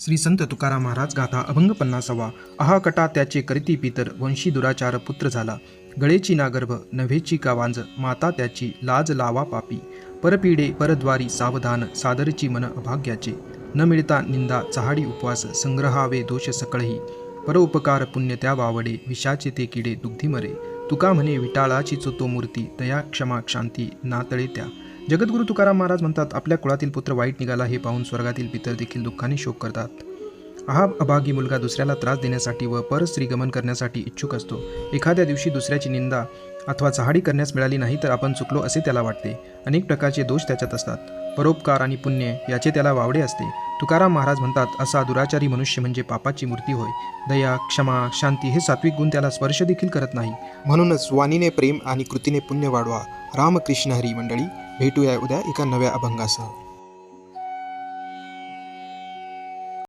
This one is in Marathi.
श्री संत तुकाराम महाराज गाथा अभंग पन्नासावा. अहा कटा त्याचे करिती पितर वंशी दुराचार पुत्र झाला. गळेची नागर्भ नव्हेची का वांज माता त्याची लाज लावा पापी. परपिडे परद्वारी सावधान सादरची मन अभाग्याचे. न मिळता निंदा चहाडी उपवास संग्रहावे दोष सकळही. परोपकार पुण्य त्या वावडे विषाचे ते किडे दुग्धी मरे तुका म्हणे विटाळाची चोतो मूर्ती दया क्षमा शांती नातळे त्या. जगद्गुरु तुकाराम महाराज म्हणतात आपल्या कुळातील पुत्र वाईट निघाला हे पाहून स्वर्गातील पितर देखील दुःखाने शोक करतात. हा अभागी मुलगा दुसऱ्याला त्रास देण्यासाठी व पर गमन करण्यासाठी इच्छुक असतो. एखाद्या दिवशी दुसऱ्याची निंदा अथवा चहाडी करण्यास मिळाली नाही तर आपण चुकलो असे त्याला वाटते. अनेक प्रकारचे दोष त्याच्यात असतात. परोपकार आणि पुण्य याचे त्याला वावडे असते. तुकाराम महाराज म्हणतात असा दुराचारी मनुष्य म्हणजे पापाची मूर्ती होय. दया क्षमा शांती हे सात्विक गुण त्याला स्पर्श देखील करत नाही. म्हणूनच वाणीने प्रेम आणि कृतीने पुण्य वाढवा. रामकृष्ण हरी मंडळी भेटूया उद्या एका नव्या अभंगासह.